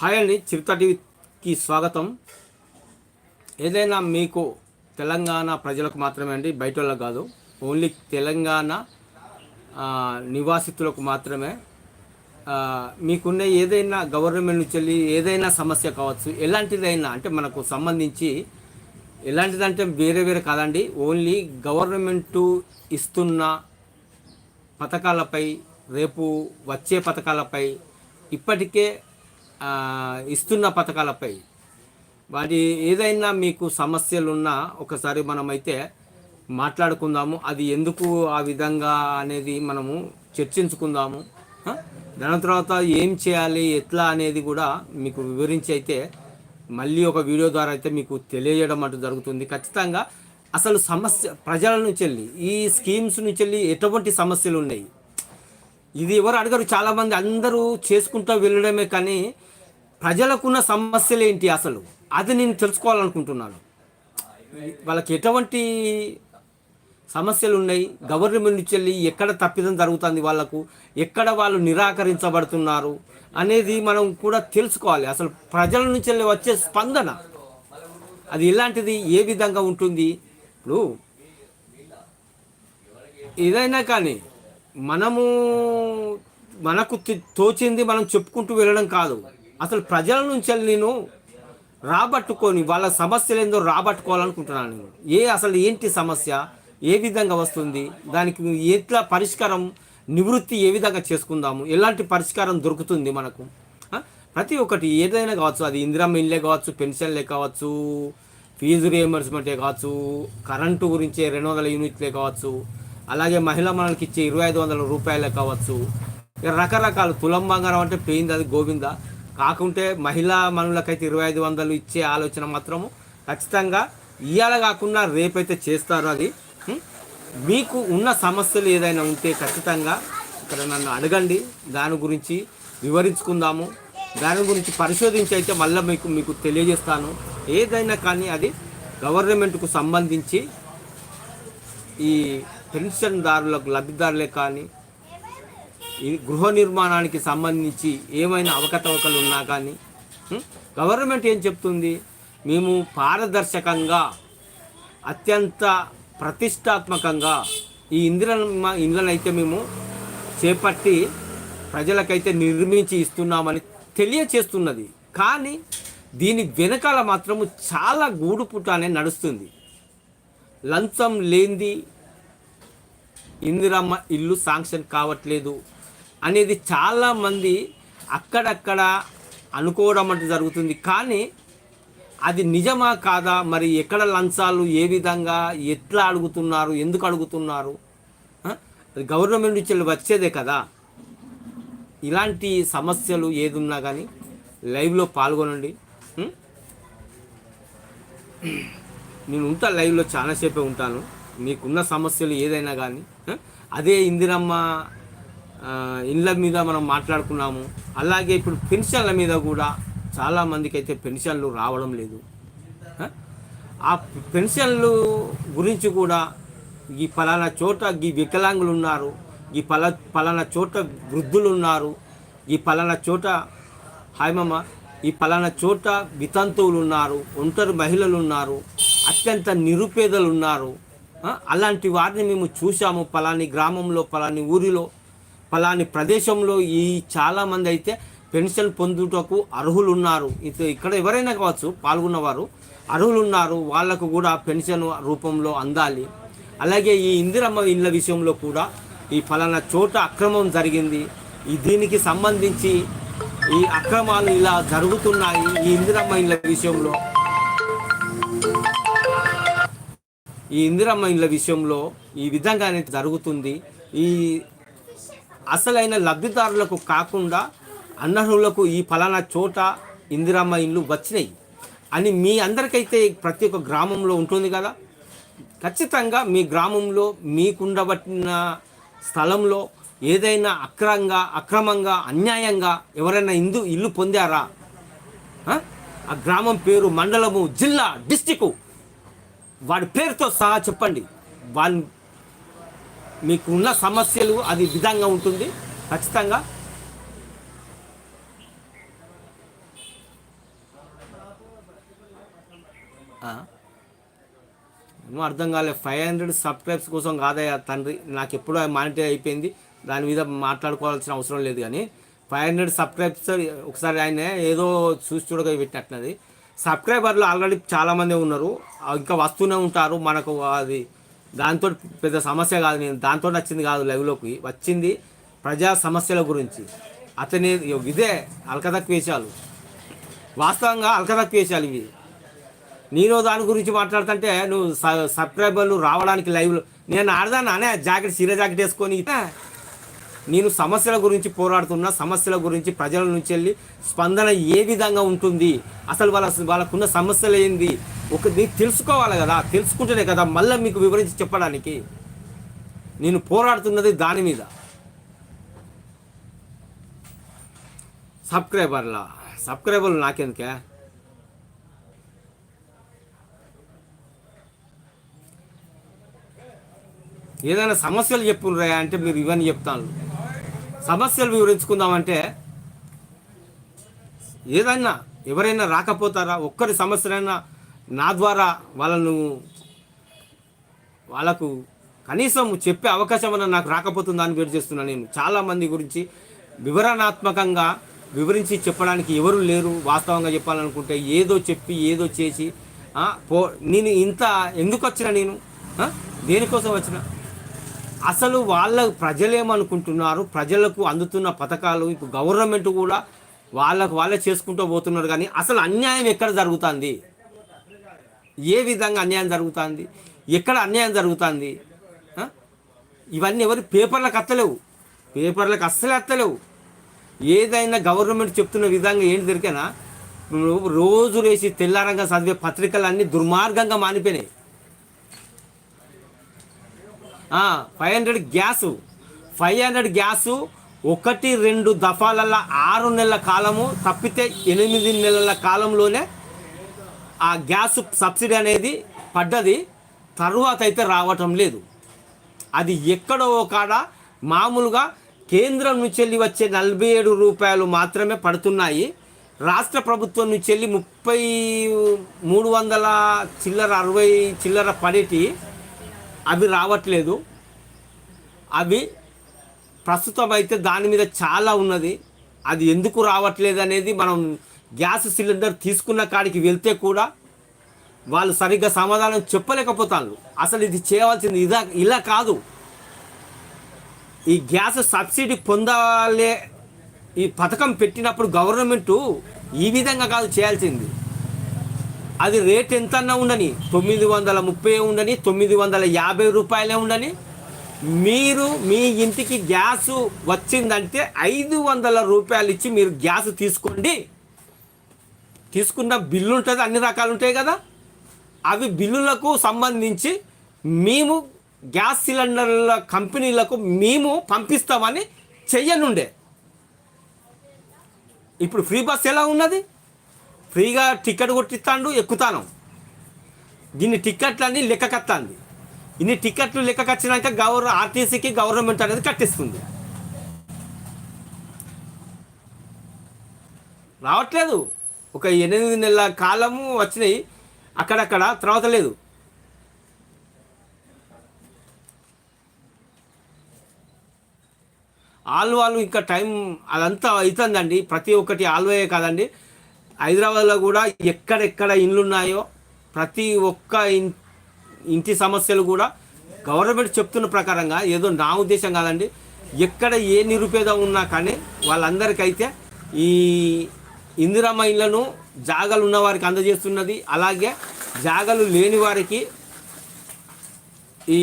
Hi అండి చిరుత టీవీకి స్వాగతం. ఏదైనా మీకు తెలంగాణ ప్రజలకు మాత్రమే అండి బయట వాళ్ళకి కాదు. ఓన్లీ తెలంగాణ నివాసితులకు మాత్రమే. మీకున్న ఏదైనా గవర్నమెంట్ నుంచి వెళ్ళి ఏదైనా సమస్య కావచ్చు ఎలాంటిదైనా అంటే మనకు సంబంధించి ఎలాంటిదంటే వేరే వేరే కాదండి. ఓన్లీ గవర్నమెంటు ఇస్తున్న పథకాలపై రేపు వచ్చే పథకాలపై ఇప్పటికే ఇస్తున్న పథకాలపై. వాటి ఏదైనా మీకు సమస్యలున్నా ఒకసారి మనమైతే మాట్లాడుకుందాము అది ఎందుకు ఆ విధంగా అనేది మనము చర్చించుకుందాము దాని తర్వాత ఏం చేయాలి ఎట్లా అనేది కూడా మీకు వివరించి అయితే మళ్ళీ ఒక వీడియో ద్వారా అయితే మీకు తెలియజేయడం అంటూ జరుగుతుంది. ఖచ్చితంగా అసలు సమస్య ప్రజల నుంచి వెళ్ళి ఈ స్కీమ్స్ నుంచి వెళ్ళి ఎటువంటి సమస్యలు ఉన్నాయి? ఇది ఎవరు అడగరు. చాలామంది అందరూ చేసుకుంటూ వెళ్ళడమే కానీ ప్రజలకున్న సమస్యలు ఏంటి అసలు? అది నేను తెలుసుకోవాలనుకుంటున్నాను. వాళ్ళకి ఎటువంటి సమస్యలు ఉన్నాయి? గవర్నమెంట్ నుంచి వెళ్ళి ఎక్కడ తప్పిదం జరుగుతుంది వాళ్ళకు? ఎక్కడ వాళ్ళు నిరాకరించబడుతున్నారు? అనేది మనం కూడా తెలుసుకోవాలి. అసలు ప్రజల నుంచి వెళ్ళి వచ్చే స్పందన అది ఎలాంటిది? ఏ విధంగా ఉంటుంది? ఇప్పుడు ఏదైనా కానీ మనము మనకు తోచింది మనం చెప్పుకుంటూ వెళ్ళడం కాదు. అసలు ప్రజల నుంచి నేను రాబట్టుకొని వాళ్ళ సమస్యలు ఏందో రాబట్టుకోవాలనుకుంటున్నాను నేను. ఏ అసలు ఏంటి సమస్య? ఏ విధంగా వస్తుంది? దానికి ఎట్లా పరిష్కారం నివృత్తి ఏ విధంగా చేసుకుందాము? ఎలాంటి పరిష్కారం దొరుకుతుంది మనకు? ప్రతి ఒక్కటి ఏదైనా కావచ్చు. అది ఇందిరా ఇల్లే కావచ్చు పెన్షన్లే కావచ్చు ఫీజు రియంబర్స్మెంటే కావచ్చు కరెంటు గురించి రెండు వందల యూనిట్లే కావచ్చు అలాగే మహిళా మనకి ఇచ్చే ఇరవై ఐదు వందల రూపాయలే కావచ్చు. ఇక రకరకాల తులం బంగారం అంటే పోయింది అది గోవింద. కాకుంటే మహిళా మనులకైతే ఇరవై ఐదు వందలు ఇచ్చే ఆలోచన మాత్రము ఖచ్చితంగా ఇవాళ కాకుండా రేపైతే చేస్తారు అది. మీకు ఉన్న సమస్యలు ఏదైనా ఉంటే ఖచ్చితంగా ఇక్కడ నన్ను అడగండి. దాని గురించి వివరించుకుందాము. దాని గురించి పరిశోధించి అయితే మళ్ళీ మీకు మీకు తెలియజేస్తాను. ఏదైనా కానీ అది గవర్నమెంట్కు సంబంధించి ఈ పెన్షన్దారులకు లబ్ధిదారులే కానీ ఈ గృహ నిర్మాణానికి సంబంధించి ఏమైనా అవకతవకలు ఉన్నా కానీ గవర్నమెంట్ ఏం చెప్తుంది? మేము పారదర్శకంగా అత్యంత ప్రతిష్టాత్మకంగా ఈ ఇందిర ఇండ్లనైతే మేము చేపట్టి ప్రజలకైతే నిర్మించి ఇస్తున్నామని తెలియచేస్తున్నది. కానీ దీని వెనకాల మాత్రము చాలా గూడుపుటానే నడుస్తుంది. లంచం లేనిది ఇందిరమ్మ ఇల్లు శాంక్షన్ కావట్లేదు అనేది చాలామంది అక్కడక్కడ అనుకోవడం అంటే జరుగుతుంది. కానీ అది నిజమా కాదా? మరి ఎక్కడ లంచాలు? ఏ విధంగా? ఎట్లా అడుగుతున్నారు? ఎందుకు అడుగుతున్నారు? గవర్నమెంట్ నుంచి వచ్చేదే కదా. ఇలాంటి సమస్యలు ఏదున్నా కానీ లైవ్లో పాల్గొనండి. నేను ఉంటా లైవ్లో చాలాసేపే ఉంటాను. మీకున్న సమస్యలు ఏదైనా కానీ అదే ఇందిరమ్మ ఇండ్ల మీద మనం మాట్లాడుకున్నాము. అలాగే ఇప్పుడు పెన్షన్ల మీద కూడా చాలామందికి అయితే పెన్షన్లు రావడం లేదు. ఆ? పెన్షన్లు గురించి కూడా ఈ పలానా చోట ఈ వికలాంగులు ఉన్నారు ఈ పల పలానా చోట వృద్ధులు ఉన్నారు ఈ పలానా చోట హాయ్ ఈ పలానా చోట వితంతువులు ఉన్నారు ఒంటరి మహిళలు ఉన్నారు అత్యంత నిరుపేదలు ఉన్నారు. అలాంటి వారిని మేము చూసాము పలాని గ్రామంలో పలాని ఊరిలో పలాని ప్రదేశంలో ఈ చాలామంది అయితే పెన్షన్ పొందుటకు అర్హులు ఉన్నారు ఇది ఇక్కడ ఎవరైనా కావచ్చు పాల్గొన్నవారు అర్హులు ఉన్నారు వాళ్ళకు కూడా పెన్షన్ రూపంలో అందాలి. అలాగే ఈ ఇందిరమ్మ ఇళ్ళ విషయంలో కూడా ఈ ఫలానా చోట అక్రమం జరిగింది. ఈ దీనికి సంబంధించి ఈ అక్రమాలు ఇలా జరుగుతున్నాయి ఈ ఇందిరమ్మ ఇళ్ళ విషయంలో. ఈ ఇందిరమ్మ ఇండ్ల విషయంలో ఈ విధంగానే జరుగుతుంది. ఈ అసలైన లబ్ధిదారులకు కాకుండా అనర్హులకు ఈ ఫలానా చోట ఇందిరమ్మ ఇండ్లు వచ్చినాయి అని మీ అందరికైతే ప్రతి ఒక్క గ్రామంలో ఉంటుంది కదా? ఖచ్చితంగా మీ గ్రామంలో మీకుండబట్టిన స్థలంలో ఏదైనా అక్రంగా అక్రమంగా అన్యాయంగా ఎవరైనా ఇందు ఇల్లు పొందారా? ఆ? గ్రామం పేరు మండలము జిల్లా డిస్టికు వాడి పేరుతో సహా చెప్పండి. వాళ్ళు మీకు ఉన్న సమస్యలు అది విధంగా ఉంటుంది. ఖచ్చితంగా. ఏమో అర్థం కాలేదు ఫైవ్ హండ్రెడ్ సబ్స్క్రైబ్స్ కోసం కాదయ్యా తండ్రి. నాకు ఎప్పుడో మానిటైజ్ అయిపోయింది. దాని మీద మాట్లాడుకోవాల్సిన అవసరం లేదు కానీ ఫైవ్ హండ్రెడ్ సబ్స్క్రైబ్స్ ఒకసారి ఆయన ఏదో చూసి చూడగా పెట్టినట్లది సబ్స్క్రైబర్లు ఆల్రెడీ చాలామంది ఉన్నారు. ఇంకా వస్తూనే ఉంటారు. మనకు అది దాంతో పెద్ద సమస్య కాదు. నేను దాంతో వచ్చింది కాదు లైవ్లోకి. వచ్చింది ప్రజా సమస్యల గురించి. అతని ఇదే అల్కదక్ వేషాలు. వాస్తవంగా అల్కదక్ వేషాలు ఇవి. నేను దాని గురించి మాట్లాడుతుంటే నువ్వు సబ్స్క్రైబర్లు రావడానికి లైవ్లో నేను ఆడదాను అనే జాకెట్ చీర జాకెట్ వేసుకొని నేను సమస్యల గురించి పోరాడుతున్నా సమస్యల గురించి ప్రజల నుంచి వెళ్ళి స్పందన ఏ విధంగా ఉంటుంది? అసలు వాళ్ళ వాళ్ళకున్న సమస్యలు ఏంది? ఒక నీకు తెలుసుకోవాలి కదా తెలుసుకుంటేనే కదా మళ్ళీ మీకు వివరించి చెప్పడానికి. నేను పోరాడుతున్నది దాని మీద. సబ్స్క్రైబర్లా సబ్స్క్రైబర్లు నాకెందుకే? ఏదైనా సమస్యలు చెప్పుర్రా అంటే మీరు ఇవన్నీ చెప్తాను సమస్యలు వివరించుకుందామంటే ఏదైనా ఎవరైనా రాకపోతారా? ఒక్కరి సమస్యలైనా నా ద్వారా వాళ్ళను వాళ్ళకు కనీసం చెప్పే అవకాశం అన్న నాకు రాకపోతుందా అని వేరు చేస్తున్నాను నేను. చాలామంది గురించి వివరణాత్మకంగా వివరించి చెప్పడానికి ఎవరు లేరు. వాస్తవంగా చెప్పాలనుకుంటే ఏదో చెప్పి ఏదో చేసి పో నేను ఇంత ఎందుకు వచ్చిన నేను? దేనికోసం వచ్చిన? అసలు వాళ్ళ ప్రజలేమనుకుంటున్నారు? ప్రజలకు అందుతున్న పథకాలు ఇప్పుడు గవర్నమెంట్ కూడా వాళ్ళకు వాళ్ళే చేసుకుంటూ పోతున్నారు కానీ అసలు అన్యాయం ఎక్కడ జరుగుతుంది? ఏ విధంగా అన్యాయం జరుగుతుంది? ఎక్కడ అన్యాయం జరుగుతుంది? ఇవన్నీ ఎవరు పేపర్లకు అత్తలేవు. పేపర్లకు అస్సలే అత్తలేవు. ఏదైనా గవర్నమెంట్ చెప్తున్న విధంగా ఏంటి దొరికినా రోజు వేసి తెల్లారంగా చదివే పత్రికలన్నీ దుర్మార్గంగా మానిపోయినాయి. Five hundred gas. Five hundred gas ఒకటి రెండు దఫాలల్ల ఆరు నెలల కాలము తప్పితే ఎనిమిది నెలల కాలంలోనే ఆ గ్యాస్ సబ్సిడీ అనేది పడ్డది. తరువాత అయితే రావటం లేదు. అది ఎక్కడో కాడ మామూలుగా కేంద్రం నుంచి వెళ్ళి వచ్చే నలభై ఏడు రూపాయలు మాత్రమే పడుతున్నాయి. రాష్ట్ర ప్రభుత్వం నుంచి వెళ్ళి ముప్పై మూడు వందల చిల్లర అరవై చిల్లర పడేటి అవి రావట్లేదు. అవి ప్రస్తుతం అయితే దాని మీద చాలా ఉన్నది. అది ఎందుకు రావట్లేదు అనేది మనం గ్యాస్ సిలిండర్ తీసుకున్న కాడికి వెళ్తే కూడా వాళ్ళు సరిగ్గా సమాధానం చెప్పలేకపోతారు అసలు ఇది చేయవలసింది ఇదా ఇలా కాదు. ఈ గ్యాస్ సబ్సిడీ పొందాలే ఈ పథకం పెట్టినప్పుడు గవర్నమెంటు ఈ విధంగా కాదు చేయాల్సింది. అది రేట్ ఎంతన్నా ఉండని? తొమ్మిది వందల ముప్పై ఉండని తొమ్మిది వందల యాభై రూపాయలే ఉండని. మీరు మీ ఇంటికి గ్యాస్ వచ్చిందంటే ఐదు వందల రూపాయలు ఇచ్చి మీరు గ్యాస్ తీసుకోండి. తీసుకున్న బిల్లు ఉంటుంది అన్ని రకాలు ఉంటాయి కదా. అవి బిల్లులకు సంబంధించి మేము గ్యాస్ సిలిండర్ల కంపెనీలకు మేము పంపిస్తామని చెయ్యనుండే. ఇప్పుడు ఫ్రీ బస్ ఎలా ఉన్నది? ఫ్రీగా టికెట్ కొట్టిస్తాడు ఎక్కుతాను. దీన్ని టికెట్లన్నీ లెక్క కత్తాంది ఇన్ని టికెట్లు లెక్క కచ్చినాక గవర్ ఆర్టీసీకి గవర్నమెంట్ అనేది కట్టిస్తుంది. రావట్లేదు. ఒక ఎనిమిది నెలల కాలము వచ్చినాయి. అక్కడక్కడ తర్వాత లేదు. ఆల్వాలు ఇంకా టైం అదంతా అవుతుందండి. ప్రతి ఒక్కటి ఆల్వే కాదండి. హైదరాబాద్లో కూడా ఎక్కడెక్కడ ఇండ్లు ఉన్నాయో ప్రతి ఒక్క ఇంటి సమస్యలు కూడా గవర్నమెంట్ చెప్తున్న ప్రకారంగా ఏదో నా ఉద్దేశం కాదండి ఎక్కడ ఏ నిరుపేద ఉన్నా కానీ వాళ్ళందరికైతే ఈ ఇందిరమ్మ ఇళ్ళను జాగలు ఉన్న వారికి అందజేస్తున్నది. అలాగే జాగలు లేని వారికి ఈ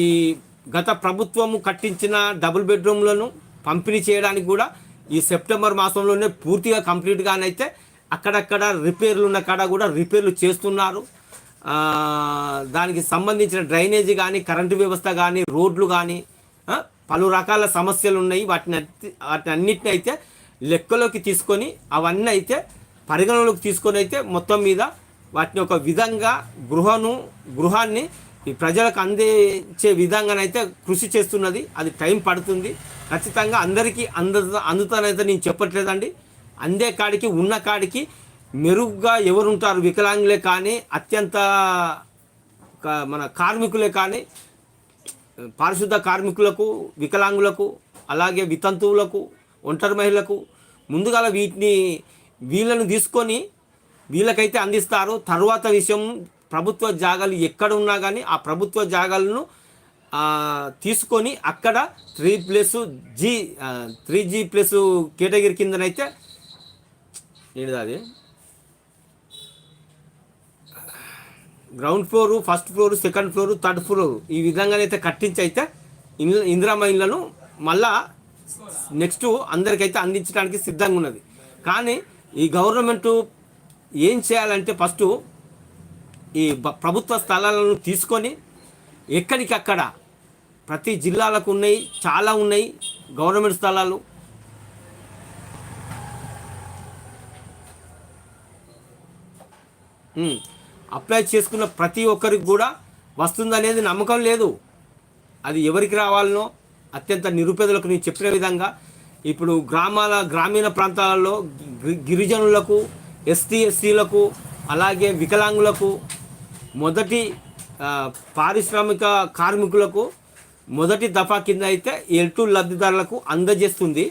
గత ప్రభుత్వము కట్టించిన డబుల్ బెడ్రూమ్లను పంపిణీ చేయడానికి కూడా ఈ సెప్టెంబర్ మాసంలోనే పూర్తిగా కంప్లీట్గానైతే అక్కడక్కడ రిపేర్లు ఉన్న కాడ కూడా రిపేర్లు చేస్తున్నారు. దానికి సంబంధించిన డ్రైనేజీ కానీ కరెంటు వ్యవస్థ కానీ రోడ్లు కానీ పలు రకాల సమస్యలు ఉన్నాయి. వాటిని వాటిని అన్నిటిని అయితే లెక్కలోకి తీసుకొని అవన్నీ అయితే పరిగణలోకి తీసుకొని అయితే మొత్తం మీద వాటిని ఒక విధంగా గృహను గృహాన్ని ఈ ప్రజలకు అందించే విధంగానైతే కృషి చేస్తున్నది. అది టైం పడుతుంది. ఖచ్చితంగా అందరికీ అంద అందుతానైతే నేను చెప్పట్లేదండి. అందే కాడికి ఉన్న కాడికి మెరుగ్గా ఎవరుంటారు వికలాంగులే కానీ అత్యంత మన కార్మికులే కానీ పారిశుద్ధ కార్మికులకు వికలాంగులకు అలాగే వితంతువులకు ఒంటరి మహిళలకు ముందుగా వీటిని వీళ్ళను తీసుకొని వీళ్ళకైతే అందిస్తారు. తర్వాత విషయం ప్రభుత్వ జాగాలు ఎక్కడ ఉన్నా కానీ ఆ ప్రభుత్వ జాగాలను తీసుకొని అక్కడ three plus G three G plus category కిందనైతే ఏంటిది అది? Ground floor first floor second floor third floor ఈ విధంగానైతే కట్టించి అయితే ఇల్లు ఇందిరామ ఇళ్ళను మళ్ళా నెక్స్ట్ అందరికైతే అందించడానికి సిద్ధంగా ఉన్నది. కానీ ఈ గవర్నమెంట్ ఏం చేయాలంటే ఫస్ట్ ఈ ప్రభుత్వ స్థలాలను తీసుకొని ఎక్కడికక్కడ ప్రతి జిల్లాలకు ఉన్నాయి చాలా ఉన్నాయి గవర్నమెంట్ స్థలాలు అప్లై చేసుకున్న ప్రతి ఒక్కరికి కూడా వస్తుందనేది నమ్మకం లేదు. అది ఎవరికి రావాలనో అత్యంత నిరుపేదలకు నేను చెప్పిన విధంగా ఇప్పుడు గ్రామాల గ్రామీణ ప్రాంతాలలో గిరిజనులకు ఎస్టీ ఎస్సీలకు అలాగే వికలాంగులకు మొదటి పారిశ్రామిక కార్మికులకు మొదటి దఫా కింద అయితే ఎల్టు లబ్ధిదారులకు అందజేస్తుంది.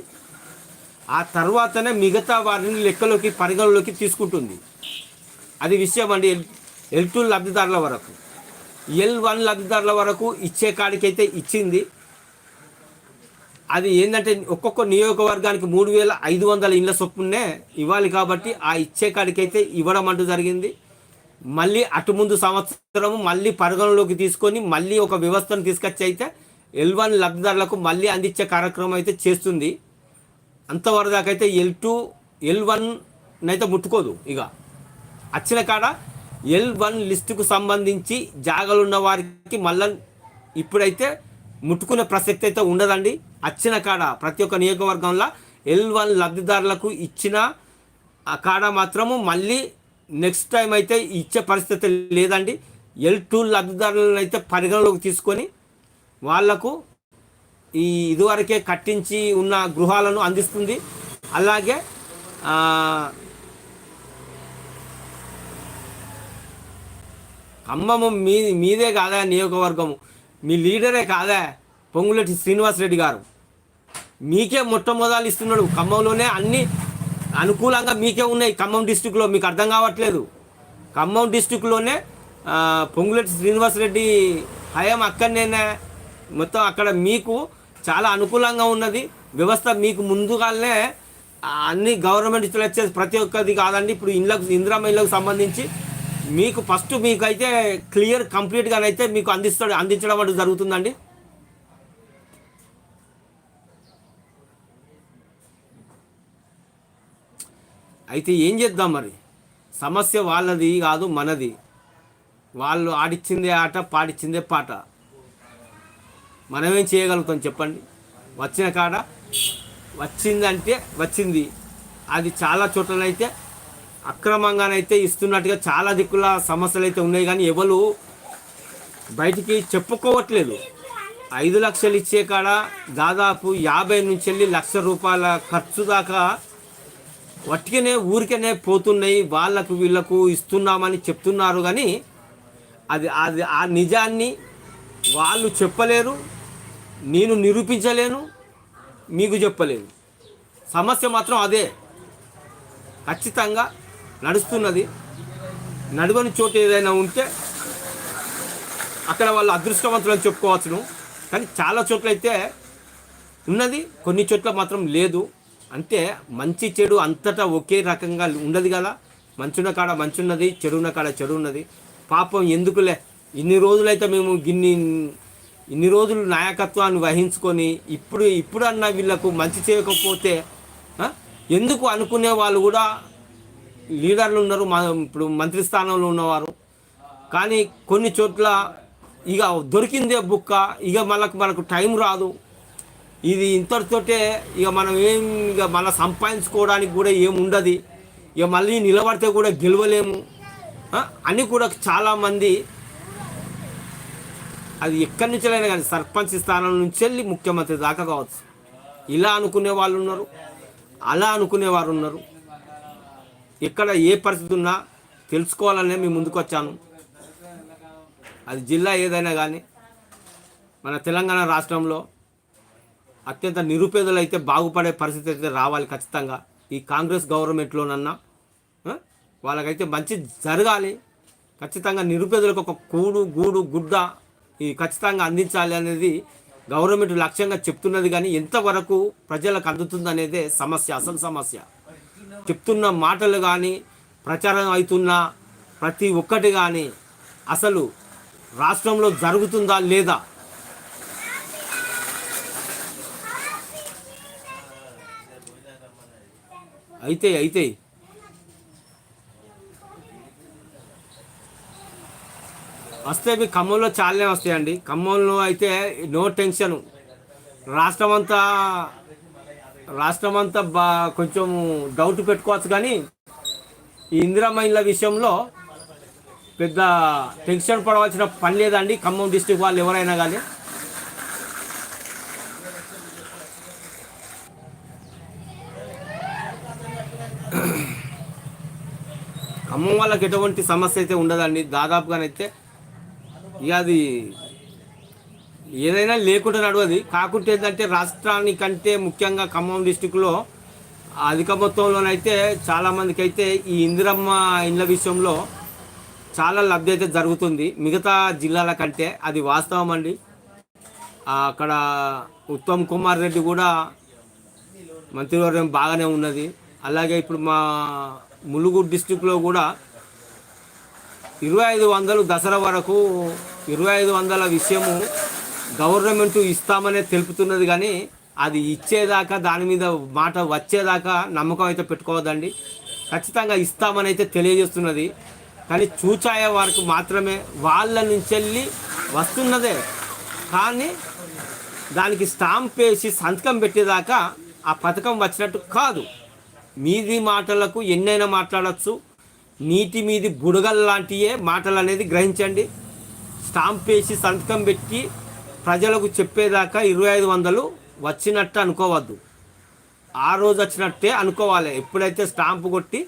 ఆ తర్వాతనే మిగతా వారిని లెక్కలోకి పరిగణలోకి తీసుకుంటుంది. అది విషయం అండి. ఎల్ ఎల్ టూ లబ్ధిదారుల వరకు ఎల్ వన్ లబ్ధిదారుల వరకు ఇచ్చే కాడికైతే ఇచ్చింది. అది ఏంటంటే ఒక్కొక్క నియోజకవర్గానికి మూడు వేల ఐదు వందల ఇండ్ల చొప్పునే ఇవ్వాలి కాబట్టి ఆ ఇచ్చే కాడికైతే ఇవ్వడం అంటూ జరిగింది. మళ్ళీ అటు ముందు సంవత్సరము మళ్ళీ పరిగణలోకి తీసుకొని మళ్ళీ ఒక వ్యవస్థను తీసుకొచ్చి అయితే ఎల్ వన్ లబ్ధిదారులకు మళ్ళీ అందించే కార్యక్రమం అయితే చేస్తుంది. అంతవరదాకైతే ఎల్ టూ ఎల్ వన్ అయితే ముట్టుకోదు ఇక. వచ్చిన కాడ ఎల్ వన్ లిస్టుకు సంబంధించి జాగలున్న వారికి మళ్ళా ఇప్పుడైతే ముట్టుకునే ప్రసక్తి అయితే ఉండదండి. వచ్చిన కాడ ప్రతి ఒక్క నియోజకవర్గంలో ఎల్ వన్ లబ్ధిదారులకు ఇచ్చిన ఆ కాడ మాత్రము మళ్ళీ నెక్స్ట్ టైం అయితే ఇచ్చే పరిస్థితి లేదండి. ఎల్ టూ లబ్ధిదారులను అయితే పరిగణలోకి తీసుకొని వాళ్ళకు ఈ ఇదివరకే కట్టించి ఉన్న గృహాలను అందిస్తుంది. అలాగే ఖమ్మము మీ మీదే కాదా నియోజకవర్గము మీ లీడరే కాదా పొంగులెట్టి శ్రీనివాసరెడ్డి గారు? మీకే మొట్టమొదలు ఇస్తున్నాడు. ఖమ్మంలోనే అన్ని అనుకూలంగా మీకే ఉన్నాయి. ఖమ్మం డిస్టిక్లో మీకు అర్థం కావట్లేదు. ఖమ్మం డిస్టిక్లోనే పొంగులెట్టి శ్రీనివాసరెడ్డి హయాం అక్కడనే మొత్తం అక్కడ మీకు చాలా అనుకూలంగా ఉన్నది. వ్యవస్థ మీకు ముందుగానే అన్ని గవర్నమెంట్ ఇచ్చిన వచ్చేది ప్రతి ఒక్కది కాదండి. ఇప్పుడు ఇండ్లకు ఇందిరామ ఇళ్ళకు సంబంధించి మీకు ఫస్ట్ మీకైతే క్లియర్ కంప్లీట్గానైతే మీకు అందిస్తాడు అందించడం అంటూ జరుగుతుందండి? అయితే ఏం చేద్దాం మరి? సమస్య వాళ్ళది కాదు మనది. వాళ్ళు ఆడిచ్చిందే ఆట పాడిచ్చిందే పాట. మనమేం చేయగలుగుతాం చెప్పండి? వచ్చిన కాడ వచ్చిందంటే వచ్చింది. అది చాలా చోట్లనైతే అక్రమంగానైతే ఇస్తున్నట్టుగా చాలా దిక్కుల సమస్యలు అయితే ఉన్నాయి. కానీ ఎవరు బయటికి చెప్పుకోవట్లేదు. ఐదు లక్షలు ఇచ్చే కాడ దాదాపు యాభై నుంచి వెళ్ళి లక్ష రూపాయల ఖర్చు దాకా వట్టికనే ఊరికనే పోతున్నాయి. వాళ్ళకు వీళ్ళకు ఇస్తున్నామని చెప్తున్నారు. కానీ అది అది ఆ నిజాన్ని వాళ్ళు చెప్పలేరు. నేను నిరూపించలేను. మీకు చెప్పలేను. సమస్య మాత్రం అదే. ఖచ్చితంగా నడుస్తున్నది. నడవని చోటు ఏదైనా ఉంటే అక్కడ వాళ్ళు అదృష్టవంతులని చెప్పుకోవచ్చును. కానీ చాలా చోట్ల అయితే ఉన్నది కొన్ని చోట్ల మాత్రం లేదు. అంటే మంచి చెడు అంతటా ఒకే రకంగా ఉండదు కదా. మంచున్న కాడ మంచి ఉన్నది చెడున్న కాడ చెడు ఉన్నది పాపం ఎందుకులే? ఇన్ని రోజులైతే మేము గిన్ని ఇన్ని రోజులు నాయకత్వాన్ని వహించుకొని ఇప్పుడు ఇప్పుడు అన్న వీళ్ళకు మంచి చేయకపోతే ఎందుకు అనుకునే వాళ్ళు కూడా లీడర్లు ఉన్నారు మా ఇప్పుడు మంత్రి స్థానంలో ఉన్నవారు. కానీ కొన్ని చోట్ల ఇక దొరికిందే బుక్క ఇక మనకు మనకు టైం రాదు. ఇది ఇంతటితోటే ఇక మనం ఏం ఇక మన సంపాదించుకోవడానికి కూడా ఏం ఉండదు. ఇక మళ్ళీ నిలబడితే కూడా గెలవలేము. అని కూడా చాలామంది అది ఎక్కడి నుంచైనా కానీ సర్పంచ్ స్థానం నుంచి వెళ్ళి ముఖ్యమంత్రి దాకా కావచ్చు. ఇలా అనుకునే వాళ్ళు ఉన్నారు అలా అనుకునే వారు ఉన్నారు. ఎక్కడ ఏ పరిస్థితి ఉన్నా తెలుసుకోవాలనే మీ ముందుకు వచ్చాను అది జిల్లా ఏదైనా కానీ మన తెలంగాణ రాష్ట్రంలో అత్యంత నిరుపేదలు అయితే బాగుపడే పరిస్థితి అయితే రావాలి ఖచ్చితంగా. ఈ కాంగ్రెస్ గవర్నమెంట్లోనన్నా వాళ్ళకైతే మంచి జరగాలి. ఖచ్చితంగా నిరుపేదలకు ఒక కూడు గూడు గుడ్డ ఈ ఖచ్చితంగా అందించాలి అనేది గవర్నమెంట్ లక్ష్యంగా చెప్తున్నది కానీ ఎంతవరకు ప్రజలకు అందుతుంది అనేదే సమస్య అసలు సమస్య. చెప్తున్న మాటలు కానీ ప్రచారం అవుతున్న ప్రతి ఒక్కటి కానీ అసలు రాష్ట్రంలో జరుగుతుందా లేదా? అయితే అయితే. వస్తే మీ ఖమ్మంలో చాలానే వస్తాయండి. ఖమ్మంలో అయితే నో టెన్షన్. రాష్ట్రం అంతా రాష్ట్రం అంతా బా కొంచెం డౌట్ పెట్టుకోవచ్చు కానీ ఈ ఇందిరమ్మ విషయంలో పెద్ద టెన్షన్ పడవలసిన పని లేదండి. ఖమ్మం డిస్టిక్ వాళ్ళు ఎవరైనా కానీ. ఖమ్మం వాళ్ళకి ఎటువంటి సమస్య అయితే ఉండదండి. దాదాపుగానైతే ఇక అది ఏదైనా లేకుండా నడవది. కాకుంటే ఏంటంటే రాష్ట్రానికంటే ముఖ్యంగా ఖమ్మం డిస్టిక్లో అధిక మొత్తంలోనైతే చాలామందికి అయితే ఈ ఇందిరమ్మ ఇండ్ల విషయంలో చాలా లబ్ధి అయితే జరుగుతుంది. మిగతా జిల్లాల కంటే అది వాస్తవం అండి. అక్కడ ఉత్తమ్ కుమార్ రెడ్డి కూడా మంత్రివర్గం బాగానే ఉన్నది. అలాగే ఇప్పుడు మా ములుగు డిస్టిక్లో కూడా ఇరవై ఐదు వందలు దసరా వరకు ఇరవై ఐదు వందల విషయము గవర్నమెంట్ ఇస్తామనే తెలుపుతున్నది కానీ అది ఇచ్చేదాకా దాని మీద మాట వచ్చేదాకా నమ్మకం అయితే పెట్టుకోవద్దండి. ఖచ్చితంగా ఇస్తామని అయితే తెలియజేస్తున్నది. కానీ చూచాయ వారికి మాత్రమే. వాళ్ళ నుంచి వెళ్ళి వస్తున్నదే. కానీ దానికి స్టాంప్ వేసి సంతకం పెట్టేదాకా ఆ పథకం వచ్చినట్టు కాదు. మీది మాటలకు ఎన్నైనా మాట్లాడచ్చు. నీటి మీది బుడగల్ లాంటియే మాటలు అనేది గ్రహించండి. స్టాంప్ వేసి సంతకం పెట్టి ప్రజలకు చెప్పేదాకా ఇరవై ఐదు వందలు వచ్చినట్టు అనుకోవద్దు. ఆ రోజు వచ్చినట్టే అనుకోవాలి. ఎప్పుడైతే స్టాంపు కొట్టి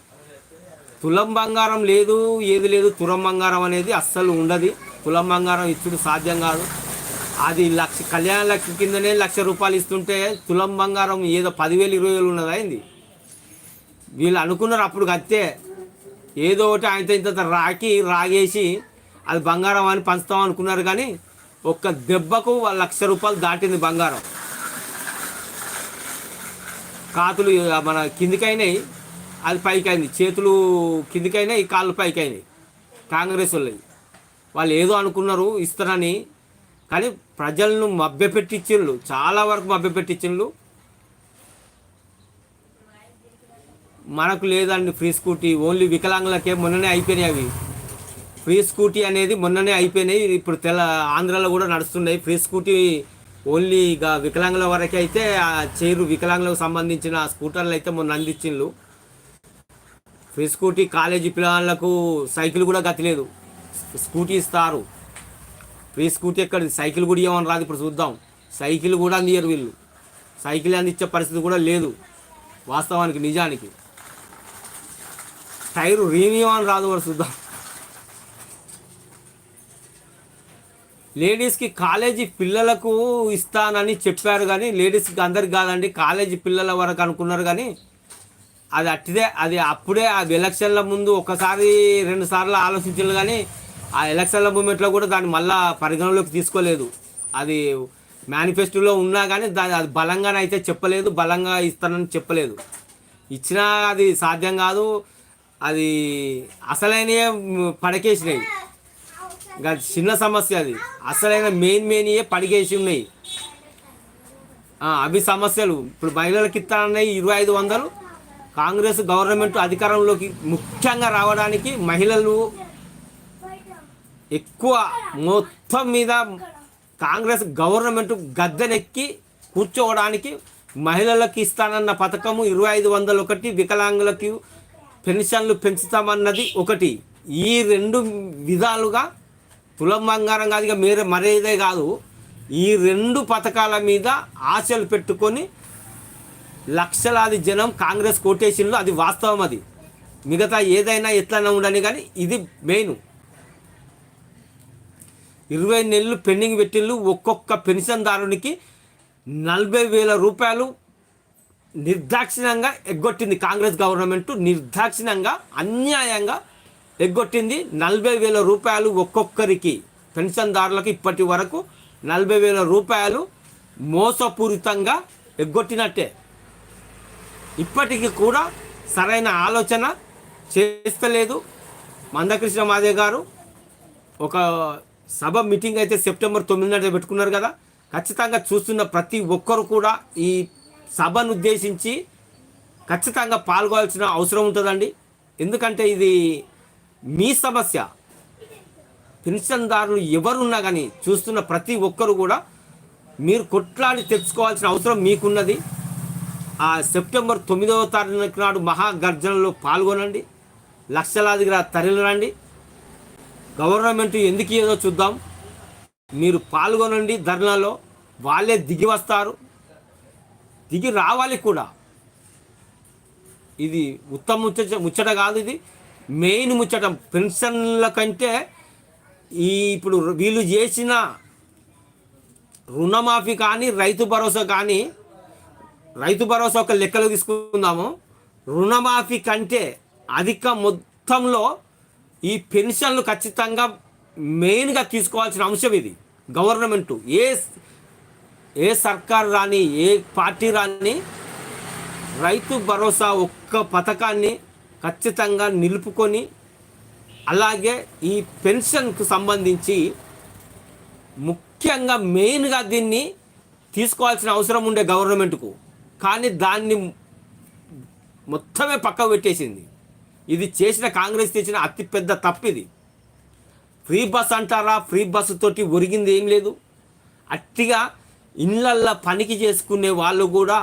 తులం బంగారం లేదు ఏది లేదు తులం బంగారం అనేది అస్సలు ఉండదు. తులం బంగారం ఇచ్చుడు సాధ్యం కాదు. అది లక్ష కళ్యాణ లక్ష కిందనే లక్ష రూపాయలు ఇస్తుంటే తులం బంగారం ఏదో పదివేలు ఇరవై వేలు ఉన్నది అయింది వీళ్ళు అనుకున్నారు అప్పుడు అంతే. ఏదో ఒకటి ఆయనతో ఇంత రాకి రాగేసి అది బంగారం అని పంచుతాం అనుకున్నారు కానీ ఒక్క దెబ్బకు వాళ్ళ లక్ష రూపాయలు దాటింది బంగారం. కాతులు మన కిందికైనాయి అది పైకి అయింది చేతులు కిందికైనాయి కాళ్ళు పైకి అయినాయి కాంగ్రెస్ వాళ్ళవి. వాళ్ళు ఏదో అనుకున్నారు ఇస్తారని. కానీ ప్రజలను మభ్యపెట్టించిండ్రు చాలా వరకు మభ్యపెట్టించిండ్రు మనకు లేదండి ఫ్రీ స్కూటీ ఓన్లీ వికలాంగులకే మొన్ననే అయిపోయినాయి అవి. ఫ్రీ స్కూటీ అనేది మొన్ననే అయిపోయినాయి. ఇప్పుడు తెల ఆంధ్రాలో కూడా నడుస్తున్నాయి. ఫ్రీ స్కూటీ ఓన్లీ ఇక వికలాంగుల వరకే అయితే ఆ చేరు వికలాంగులకు సంబంధించిన స్కూటర్లు అయితే మొన్న అందించిండ్రు. ఫ్రీ స్కూటీ కాలేజీ పిల్లలకు సైకిల్ కూడా గతిలేదు స్కూటీ ఇస్తారు. ఫ్రీ స్కూటీ ఎక్కడ? సైకిల్ కూడా ఇవ్వమని రాదు. ఇప్పుడు చూద్దాం. సైకిల్ కూడా అందియరు వీళ్ళు. సైకిల్ అందించే పరిస్థితి కూడా లేదు. వాస్తవానికి నిజానికి. టైరు రీనియో అని రాదు కూడా చూద్దాం. లేడీస్కి కాలేజీ పిల్లలకు ఇస్తానని చెప్పారు కానీ లేడీస్కి అందరికి కాదండి కాలేజీ పిల్లల వరకు అనుకున్నారు కానీ అది అట్టిదే అది అప్పుడే అది ఎలక్షన్ల ముందు ఒకసారి రెండు సార్లు ఆలోచించారు కానీ ఆ ఎలక్షన్ల మూమెంట్లో కూడా దాన్ని మళ్ళా పరిగణలోకి తీసుకోలేదు. అది మేనిఫెస్టోలో ఉన్నా కానీ దాని అది బలంగానే అయితే చెప్పలేదు బలంగా ఇస్తానని చెప్పలేదు. ఇచ్చినా అది సాధ్యం కాదు అది అసలైనవి పడకేసినాయి. ఇంకా చిన్న సమస్య అది. అసలైన మెయిన్ మెయిన్ పడిగేసి ఉన్నాయి. అవి సమస్యలు. ఇప్పుడు మహిళలకు ఇస్తానన్నాయి ఇరవై ఐదు వందలు. కాంగ్రెస్ గవర్నమెంట్ అధికారంలోకి ముఖ్యంగా రావడానికి మహిళలు ఎక్కువ మొత్తం మీద కాంగ్రెస్ గవర్నమెంట్ గద్దెనెక్కి కూర్చోవడానికి మహిళలకు ఇస్తానన్న పథకము ఇరవై ఐదు వందలు ఒకటి వికలాంగులకి పెన్షన్లు పెంచుతామన్నది ఒకటి. ఈ రెండు విధాలుగా తులం బంగారం కాదు ఇక మీరే మరేదే కాదు. ఈ రెండు పథకాల మీద ఆశలు పెట్టుకొని లక్షలాది జనం కాంగ్రెస్ కోటేషన్లో అది వాస్తవం అది. మిగతా ఏదైనా ఎట్లనే ఉండని కానీ ఇది మెయిన్. ఇరవై నెలలు పెండింగ్ పెట్టిళ్ళు ఒక్కొక్క పెన్షన్దారునికి నలభై వేల రూపాయలు నిర్దాక్షిణ్యంగా ఎగ్గొట్టింది కాంగ్రెస్ గవర్నమెంట్. నిర్దాక్షిణ్యంగా అన్యాయంగా ఎగ్గొట్టింది నలభై వేల రూపాయలు ఒక్కొక్కరికి. పెన్షన్దారులకు ఇప్పటి వరకు నలభై వేల రూపాయలు మోసపూరితంగా ఎగ్గొట్టినట్టే. ఇప్పటికీ కూడా సరైన ఆలోచన చేస్తలేదు మందకృష్ణ మాదే గారు. ఒక సభ మీటింగ్ అయితే సెప్టెంబర్ తొమ్మిది పెట్టుకున్నారు కదా. ఖచ్చితంగా చూస్తున్న ప్రతి ఒక్కరు కూడా ఈ సభను ఉద్దేశించి ఖచ్చితంగా పాల్గొవాల్సిన అవసరం ఉంటుందండి. ఎందుకంటే ఇది మీ సమస్య. పెన్షన్దారులు ఎవరున్నా కానీ చూస్తున్న ప్రతి ఒక్కరు కూడా మీరు కొట్లాడి తెచ్చుకోవాల్సిన అవసరం మీకున్నది. ఆ సెప్టెంబర్ తొమ్మిదవ తారీఖు నాడు మహాగర్జనలో పాల్గొనండి. లక్షలాదిగా తరలిరండి గవర్నమెంట్ ఎందుకు ఏదో చూద్దాం. మీరు పాల్గొనండి ధర్నాలో. వాళ్ళే దిగి వస్తారు. దిగి రావాలి కూడా. ఇది ఉత్తమ ముచ్చట ముచ్చట కాదు ఇది. మెయిన్ ముచ్చటం. పెన్షన్ల కంటే ఈ ఇప్పుడు వీళ్ళు చేసిన రుణమాఫీ కానీ రైతు భరోసా కానీ రైతు భరోసా ఒక లెక్కలు తీసుకుందాము. రుణమాఫీ కంటే అధిక మొత్తంలో ఈ పెన్షన్లు ఖచ్చితంగా మెయిన్గా తీసుకోవాల్సిన అంశం ఇది. గవర్నమెంట్. ఏ ఏ సర్కార్ రాని ఏ పార్టీ రాని రైతు భరోసా ఒక్క పథకాన్ని ఖచ్చితంగా నిలుపుకొని అలాగే ఈ పెన్షన్కు సంబంధించి ముఖ్యంగా మెయిన్గా దీన్ని తీసుకోవాల్సిన అవసరం ఉండే గవర్నమెంట్కు. కానీ దాన్ని మొత్తమే పక్క పెట్టేసింది. ఇది చేసిన కాంగ్రెస్ తెచ్చిన అతిపెద్ద తప్పిది. ఫ్రీ బస్ అంటారా? ఫ్రీ బస్సు తోటి ఒరిగింది ఏం లేదు. అట్టిగా ఇళ్ళల్లో పనికి చేసుకునే వాళ్ళు కూడా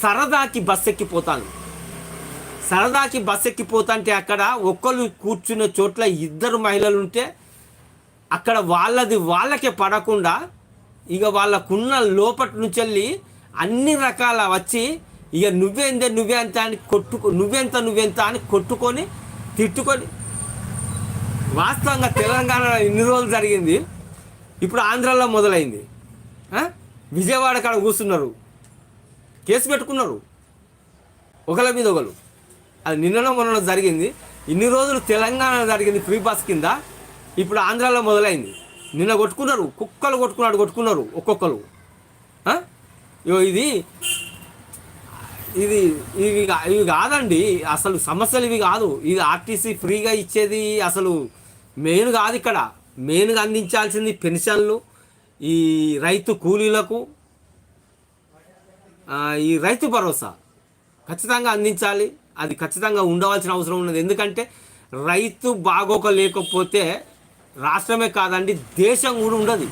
సరదాకి బస్సు ఎక్కిపోతాను సరదాకి బస్ ఎక్కిపోతుంటే అక్కడ ఒక్కరు కూర్చున్న చోట్ల ఇద్దరు మహిళలు ఉంటే అక్కడ వాళ్ళది వాళ్ళకే పడకుండా ఇక వాళ్ళకున్న లోపటి నుంచి వెళ్ళి అన్ని రకాల వచ్చి ఇక నువ్వేందే నువ్వే అంత అని కొట్టుకో నువ్వెంత నువ్వెంత అని కొట్టుకొని తిట్టుకొని. వాస్తవంగా తెలంగాణలో ఇన్ని రోజులు జరిగింది. ఇప్పుడు ఆంధ్రాలో మొదలైంది. విజయవాడ కాడ కూర్చున్నారు. కేసు పెట్టుకున్నారు. ఒకళ్ళ మీద ఒకరు అది నిన్నలో మొన్న జరిగింది. ఇన్ని రోజులు తెలంగాణ జరిగింది ఫ్రీ పాస్ కింద. ఇప్పుడు ఆంధ్రాలో మొదలైంది. నిన్న కొట్టుకున్నారు. కుక్కలు కొట్టుకున్నాడు కొట్టుకున్నారు ఒక్కొక్కరు. ఇగో ఇది ఇది ఇవి ఇవి కాదండి. అసలు సమస్యలు ఇవి కాదు. ఇది ఆర్టీసీ ఫ్రీగా ఇచ్చేది అసలు మెయిన్ కాదు ఇక్కడ. మెయిన్గా అందించాల్సింది పెన్షన్లు ఈ రైతు కూలీలకు ఈ రైతు భరోసా. ఖచ్చితంగా అందించాలి. అది ఖచ్చితంగా ఉండవలసిన అవసరం ఉన్నది. ఎందుకంటే రైతు బాగోక లేకపోతే రాష్ట్రమే కాదండి దేశం కూడా ఉండదు.